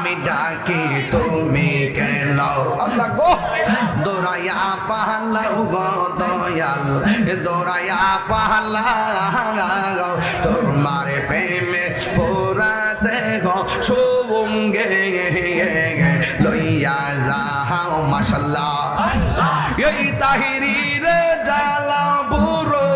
আমি ডাকি তুমি কেন গো দৌড়াইয়া পাহালাও গো দয়াল দৌড়াইয়া পাহালাও তোমার প্রেমে পোরা দেহ সঙ্গে লইয়া যাও মাশাল্লাহ এই তাহিরি রে জালা বুড়ো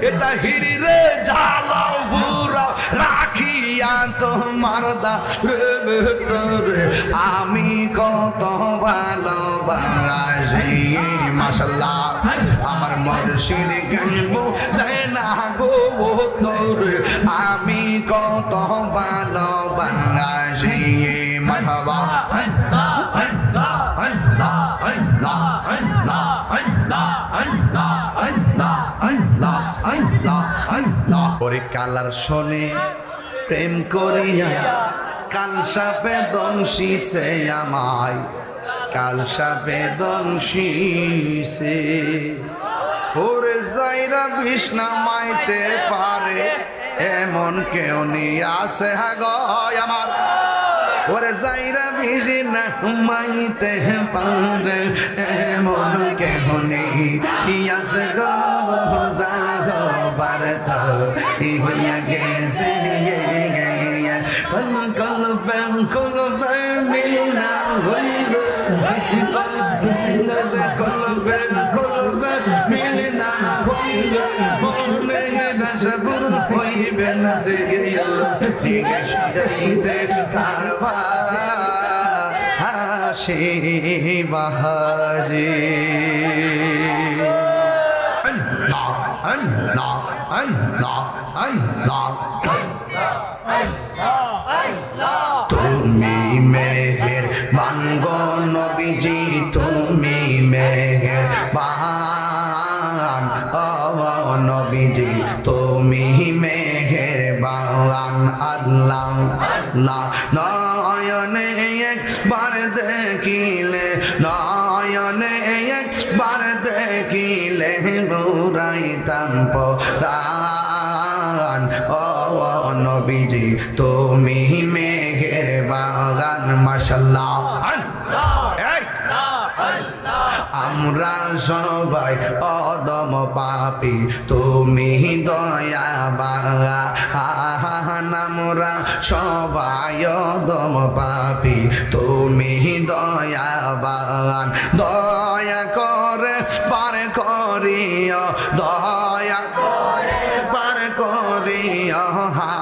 এ তাহিরি তোমার দার তোরে আমি কত ভালোবাসি। মাসাল্লাহ আমার মর্শিদ কেনবো যাই না গো তোর আমি কত ভালোবাসি। মাঠাবা পরে কালার শোনে প্রেম করিয়া কাল সাপে দংশিছে আমায় সাপে দংশিছে। ওরে যাইরা বিষ্ণা মাইতে পারে, এমন কেউ নিয়ে আসে হাগয় আমার। ওরে যাইরা বিজি মাইতে পারে, এমন কেহ নেই। ইয়াস গো জাগো বারত হইয়া গেছে। قلبا قلبا من الغيب قلبا قلبا من الغيب مؤمن صبر طيب نتجي نشيد الكهرباء حاشي بهاجي أنع أنع أنع أنع أنع أنع তুমি মেহের বানগ নবীজি তুমি মেহের বান ও নবীজি তুমি মেহের বান আল্লাহ আল্লাহ তুমি মেঘের বাগান, মাশাল্লাহ। এই! আমরা সবাই অদম পাপি, তুমি দয়া বাগা আমরা সবাই অদম পাপি, তুমি দয়া বাগান দয়া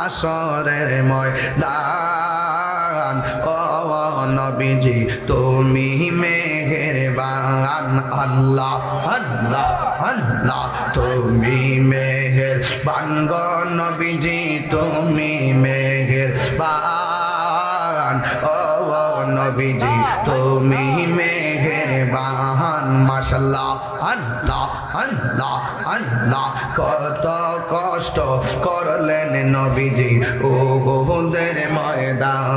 হাসরের ময়দান। ও নবীজি, তুমি মেহের বাগান আল্লাহ আল্লাহ আল্লাহ, তুমি মেহের বানগ নবীজি, তুমি মেহের বান ও নবীজি, তুমি মেহের বাহান মাশাল্লাহ আল্লাহ আল্লাহ আল্লাহ, কত কত কষ্ট করলেন নবীজি। ও গোদের ময়দান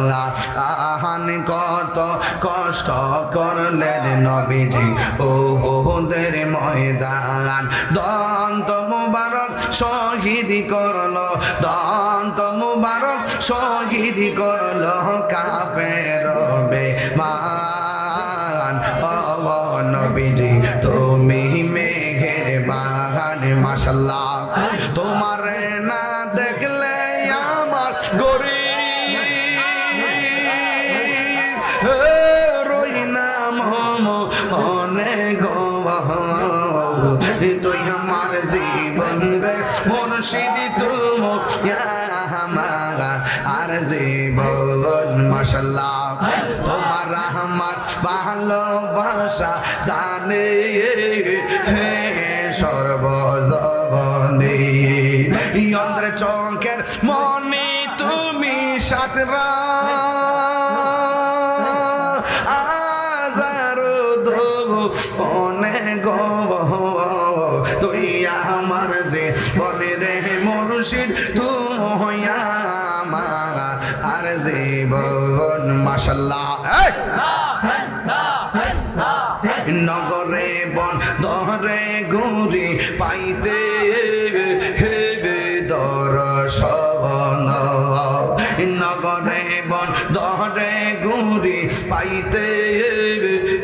আহান কত কষ্ট করলেন নবীজি। ও গোদের ময়দান দন্ত মুবারক শহীদ করল, দন্ত মুবারক শহীদ করল কাফের বেমান ও নবীজি, তুমি মেঘের বাহান মাশাল্লাহ তোমার না দেখলে আমার গরি রই নাম মনে গো তুই আমার জীবন রে মুর্শিদ, তুম আর জীবন মাশাল্লাহ তোমার আমার ভালোবাসা জানে। হে করব জবনে ইন্দ্র চঙ্কের মনে তুমি সাতরা আজারো ধবু অনে আমার যে বনে রে মুর্শিদ তুমি আর জীবন মাসাল্লাহ নগর দরে গুরি পাইতে হেবে দর নগরে বন দরে গুরি পাইতে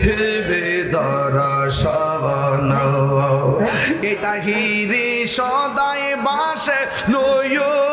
হেবে দর্শন এটা হিরি সদাই বাসে নয়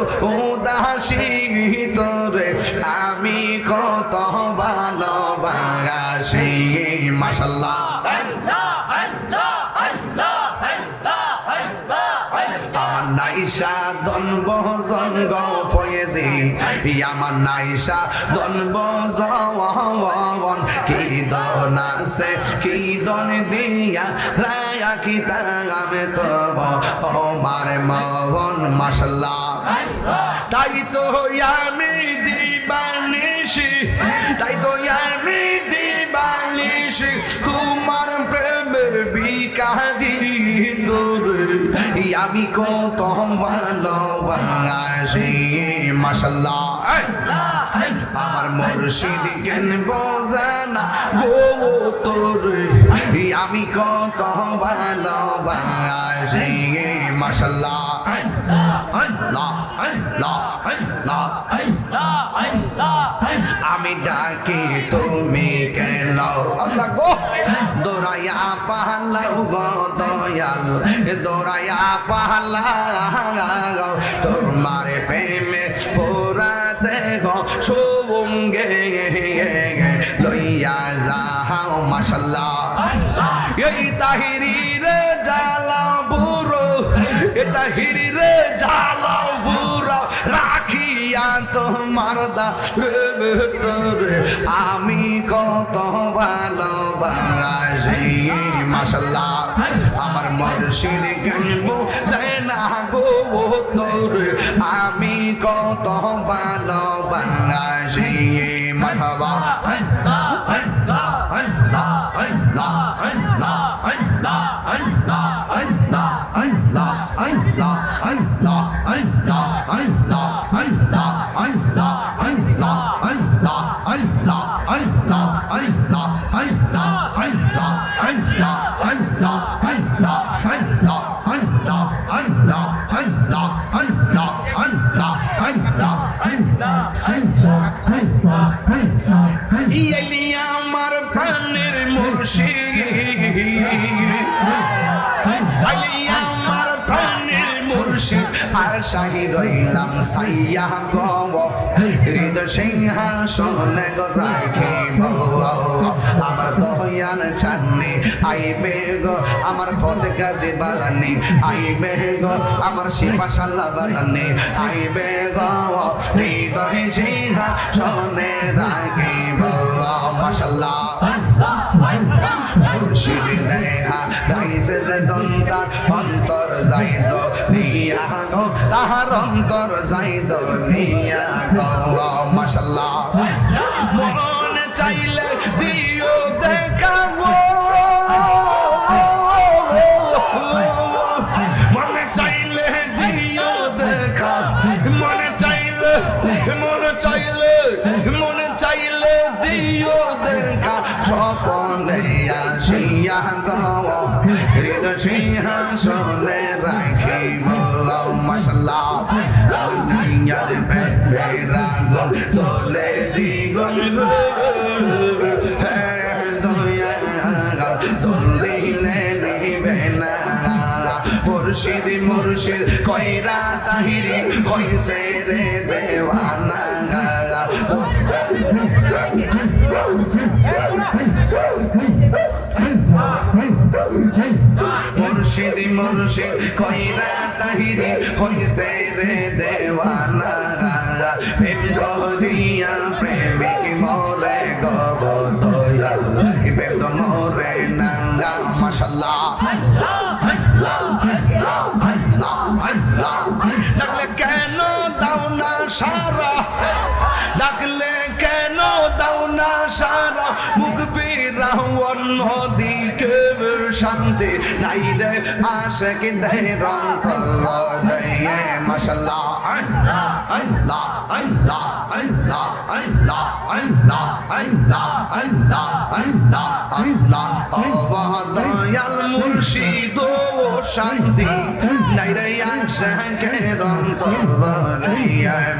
কইরাস উদাসী তোরে আমি কত ভালোবাসি। মাশাল্লাহ আমার নাইসা দনব জঙ্গ ফয়েজি। আমার নাইসা দনব জওয়ান কি দন আছে, কি দন দিয়া রায়া কি তাগামে তব আমার মহন মাশাল্লাহ তাই তো আমি দিবানিশি, তাই তো আমি দিবানিশি, তোমার প্রেমের বিকারি তোরে আমি কত ভালোবাসি এই! আমার মুর্শিদ জ্ঞান বোঝানা গো তোরে? আমি কত ভালোবাসি মাশাল্লাহ আমি ডাকি, তুমি কেন? গো। দোরাইয়া পাহালাও গো দয়াল দোরাইয়া পাহালাও তোমার প্রেমে পোরা দেহ সঙ্গে লইয়া যাও মাশাল্লাহ এই তাহিরি দাহির ঝালাও রাখিয়া তোমার তোরে আমি কত ভালোবাসি মাসাল্লাহ আমার মর্ষিদ গাইব না গো তোর। আমি কত ভালোবাসি মাহবা শাহি রইলাম সাইয়া গব হৃদ সিংহাসনে রাখিব। আমার দয়াল ছান্নি, আইবে গো। আমার ফত গাজী বাগানে আইবে গো। আমার শিপাশাল্লা বাগানে আইবে গো। হৃদয় সিংহাসনে রাখিব। মাশাল্লাহ। মুর্শিদ নেহা রাইসে অন্তর যাইজ নিয়া গো, তাহার অন্তর যাইজ নিয়া গো। মাশাল্লাহ মন চাইলে দিও দেখাবো সিংহাসনে রাখিব মশলা রানিয়ার পেটে রাগল চলে দিগল মুর্শিদ মুর্শিদ কয়রা তাহিরি হইছে রে দেওয়ানা। মুর্শিদ মুর্শিদ কইরা তাহিরি হইছে রে দেওয়ানা। প্রেম করিয়া প্রেমিক মরে গব দয়াল। প্রেম তো মরে না। মাশাল্লাহ। সারা? ডাকলে কেন দাও না সারা? মুখ ফিরাও অন্য শান্তি নাই রে আশে কি দেয় রং মাশাল্লাহ আল্লাহ আল্লাহ আল্লাহ আল্লাহ আল্লাহ আল্লাহ আল্লাহ আল্লাহ আল্লাহ আল্লাহ আল্লাহ দয়াল মুর্শিদ শান্তি নাই রে আশে কে রং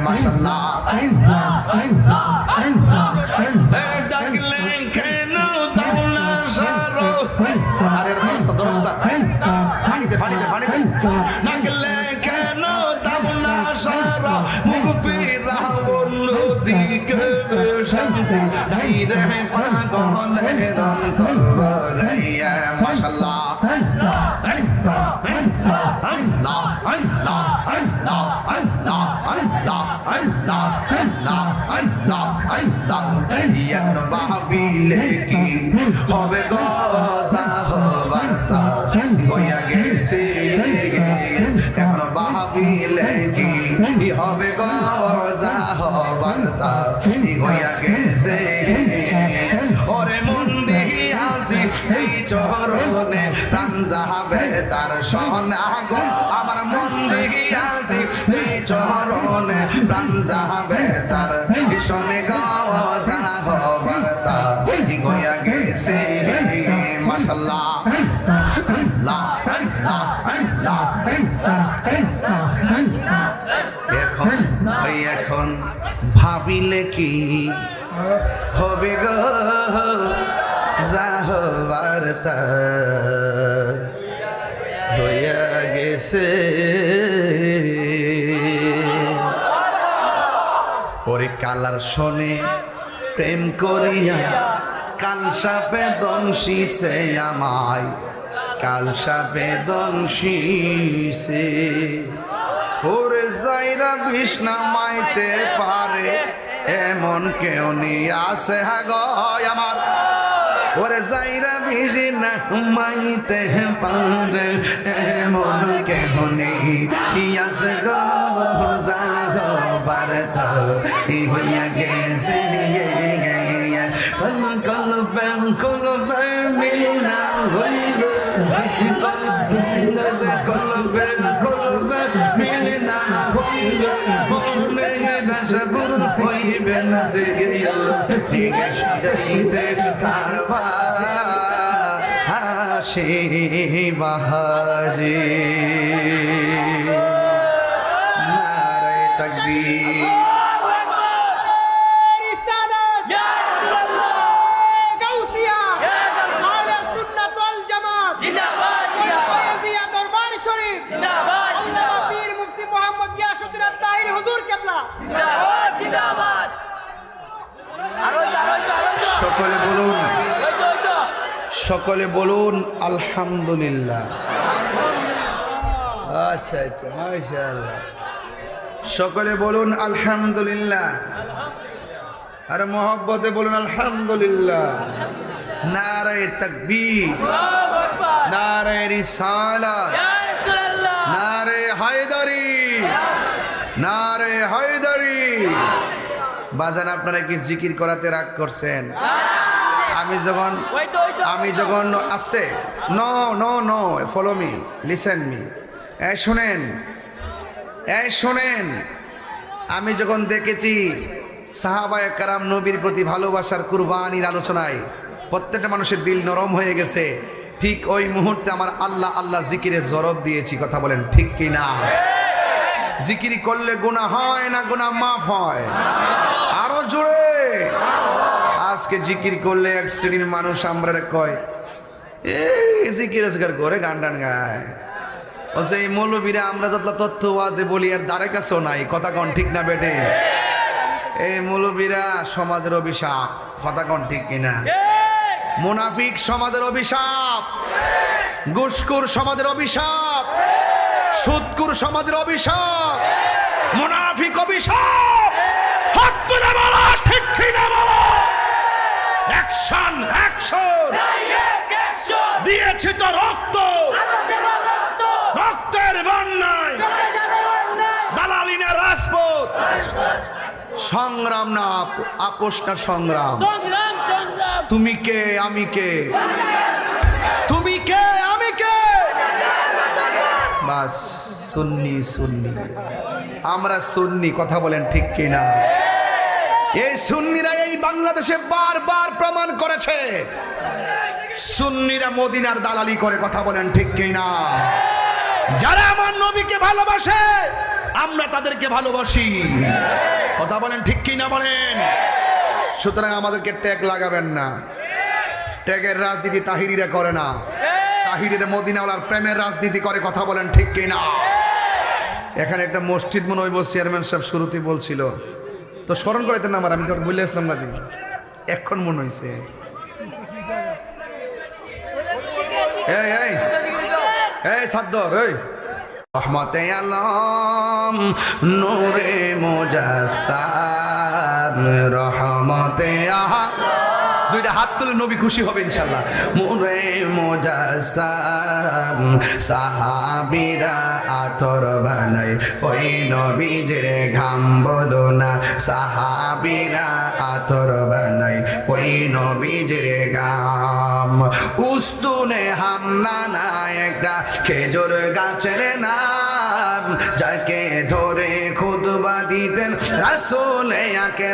মাশাল্লাহ ডাকলে হবে ওরে মন্দির প্রাণ যাবে তার সনা গো আমার মন্দির চরণে যাবে তার শোনে হ্যাঁ। গাওয়ার্তা হ্যাঁ। গয়া গেছে হ্যাঁ। মশাল্লা এখন এখন ভাবিলে কি হবে গো? যাহ হইয়া গেছে। কালার শোনে প্রেম করিয়া, কাল সাপে দংশিছে আমায়, কাল সাপে দংশিছে। ওরে যাইরা বিষ্ণা মাইতে পারে, এমন কেউ নিয়ে আসে হাগয় আমার। ওরে যাইরা না মাইতে পারে, এমন কেহ নেই ইয়াস গো হইয়া গেছে কলম কলম কলম মিলনা হইল কলম কলম মিলনা হইল। সবুর হইবে না রে গেল নিগাশিতে কারবা হাসি বাহাজি। সকলে বলুন, আলহামদুলিল্লাহ। আচ্ছা আচ্ছা মাশাআল্লাহ। সকলে বলুন, আলহামদুলিল্লাহ। আর মহব্বতে বলুন, আলহামদুলিল্লাহ। নারায়ে তাকবীর। নারায়ে রিসালাত নারে হায়দারি। নারে হায়দারি। বাজান, আপনারা কি জিকির করাতে রাগ করছেন? আমি যখন আমি যখন আসতে no no no follow me listen me এই শুনেন, এই শোনেন, আমি যখন দেখেছি সাহাবায় কারাম নবীর প্রতি ভালোবাসার কুরবানির আলোচনায় প্রত্যেকটা মানুষের দিল নরম হয়ে গেছে, ঠিক ওই মুহূর্তে আমার আল্লাহ আল্লাহ জিকিরে জরব দিয়েছি, কথা বলেন ঠিক কি না? জিকিরি করলে গুণা হয় না গুণা মাফ হয়। আরও আজকে জিকির করলে এক শ্রেণির মানুষ আমরা কয়, এই জিকির আজকার করে গান টান গায়। ও সেই মৌলবীরা, আমরা যত তথ্য আছে বলি আর দ্বারে কাছেও নাই। কথা কন ঠিক না বেটে? এই মৌলবীরা, সমাজের অভিশাপ। কথা কন ঠিক কিনা? মুনাফিক, সমাজের অভিশাপ। ঘুষখোর, সমাজের অভিশাপ। সুদকুর সমাজের অভিশাপ। মুনাফিক, অভিশাপ। ঠিক কিনা অ্যাকশন অ্যাকশন! দিয়েছি তো রক্ত। রক্তের বন্যায়। দালালিনা রাজপথ। সংগ্রাম না আপ- আপোষ না সংগ্রাম। সংগ্রাম সংগ্রাম। তুমি কে আমি কে? তুমি কে আমি কে? বাস সুন্নি সুন্নি। আমরা সুন্নি কথা বলেন ঠিক কিনা? এই সুন্নিরা এই বাংলাদেশে বারবার প্রমাণ করেছে। সুন্নিরা মদিনার দালালি করে কথা বলেন ঠিক কিনা? যারা আমার নবীকে ভালোবাসে, আমরা তাদেরকে ভালোবাসি। কথা বলেন ঠিক কিনা বলেন? সুতরাং আমাদেরকে ট্যাগ লাগাবেন না। ট্যাগের রাজনীতি তাহিরিরা করে না। তাহিরের মদিনাওয়ালার প্রেমের রাজনীতি করে কথা বলেন ঠিক কিনা? এখানে একটা মসজিদ মনে হইব চেয়ারম্যান সাহেব শুরুতে বলছিল তো স্মরণ করাইতে না আমার, আমি তোর বলে আসলাম গাজি এখন মনে হয়েছে রহমতে আলম, নূরে মোজাসার রহমতে আহা। দুইটা হাত তুলে নবী খুশি হবে ইনশাল্লাহ মোরে মোজাসাম সাহাবিরা আতর বানাই ওই নবীজের ঘাম বলো না সাহাবিরা আতর বানাই ওই নবীজের গাম উস্তুনে হামনা না একটা খেজুর গাছের নাম, যাকে ধরে দিতেন। রাসুলে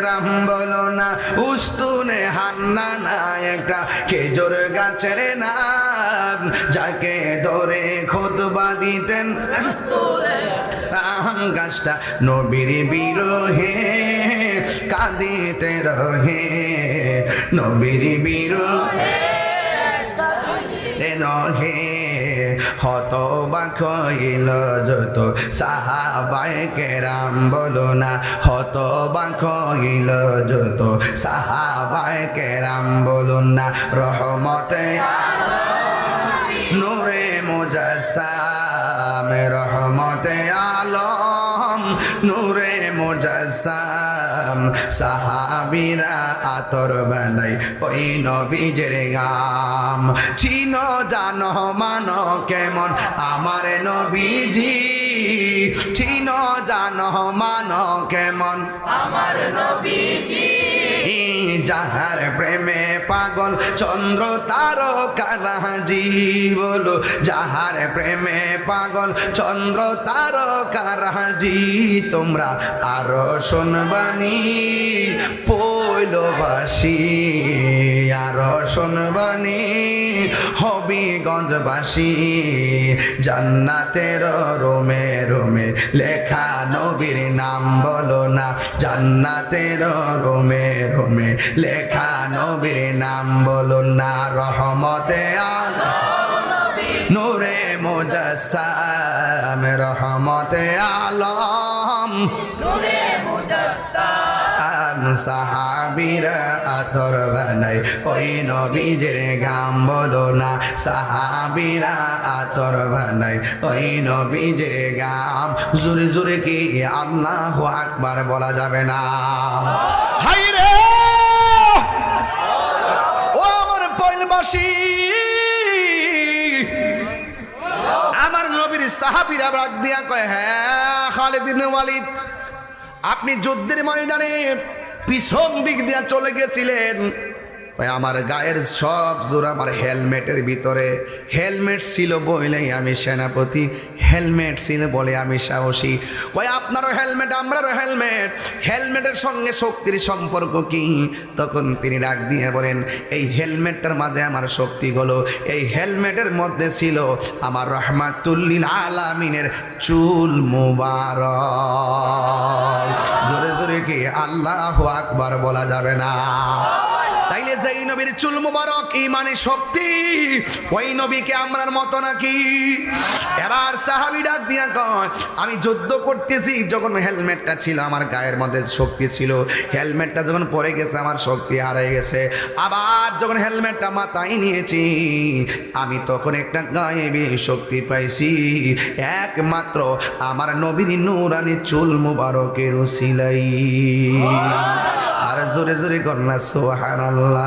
রাম বলো না উস্তুনে হান্না না একটা খেজুর গাছের নাম যাকে ধরে খুদবা দিতেন। রাম গাছটা নবীর বিরহে কাঁদিতে রহে। নবীর বিরহে নহে। হত বাখইল যত সাহাবায় কেরাম বলো না, হত বাখইল যত সাহাবায় কেরাম বলো না, রহমতে নূরে মুজাসাম রহমতে আলম, নূরে মুজাসাম সাহাবিরা আতর বানাই, ওই নবীজের গাম। চিন, জান, মান, কেমন আমার নবীজি? চিন, জান, মান, কেমন যাহার প্রেমে পাগল, চন্দ্র তার কারাজি যাহার প্রেমে পাগল, চন্দ্র তার কারাজি তোমরা আরও পৈলবাসী। আরও শুনবানি হবিগঞ্জবাসী জান্নাতের রোমে রোমে লেখা নবীর নাম বলো না। জান্নাতের রোমে রোমে লেখা নবীর নাম বলুন না রহমতে নূরে মোজাসাম রহমতে আলম। আম সাহাবিরা আতর বানাই ওই নবীজের গাম বলো না, সাহাবিরা আতর বানাই ওই নবীজের গাম জোরে জোরে কি আল্লাহ আকবার বলা যাবে না। হাই রে! ও আমার পৈলবাসী! আমার নবীর সাহাবিরা ডাক দিয়া কয় হ্যাঁ খালিদ ইবনে ওয়ালিদ, আপনি যুদ্ধের ময়দানে পিছন দিক দিয়ে চলে গেছিলেন। আমার গায়ের সব জোর আমার হেলমেটের ভিতরে। হেলমেট ছিল বলেই আমি সেনাপতি, হেলমেট ছিল বলে আমি সাহসী। কয়, আপনারও হেলমেট, আমরারও হেলমেট। হেলমেটের সঙ্গে শক্তির সম্পর্ক কি? তখন তিনি ডাক দিয়ে বলেন, এই হেলমেটটার মাঝে আমার শক্তি হলো এই হেলমেটের মধ্যে ছিল আমার রহমাতুল্লিল আলামিনের চুল মুবারক। কি আল্লাহ আকবার বলা যাবে না। তাইলে যেই নবীর চুল মুবারক, ইমানে শক্তি। ওই নবীকে আমরার মতো নাকি? এবার সাহাবি ডাক দিয়া কয়, আমি যুদ্ধ করতেছি, যখন হেলমেটটা ছিল আমার গায়ের মধ্যে শক্তি ছিল, হেলমেটটা যখন পরে গেছে আমার শক্তি হারিয়ে গেছে। আবার যখন হেলমেটটা মাথায় নিয়েছি, আমি তখন একটা গায়েবী শক্তি পাইছি। একমাত্র আমার নবীর নুরানি চুল মুবারকের সিলাই আর জোরে জোরে কন্যা সোহান আল্লাহ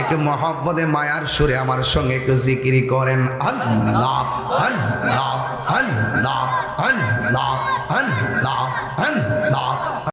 একটু মহব্বতে মায়ার সুরে আমার সঙ্গে একটু জিকিরি করেন। আল্লাহ আল্লাহ আল্লাহ আল্লাহ আল্লাহ আল্লাহ।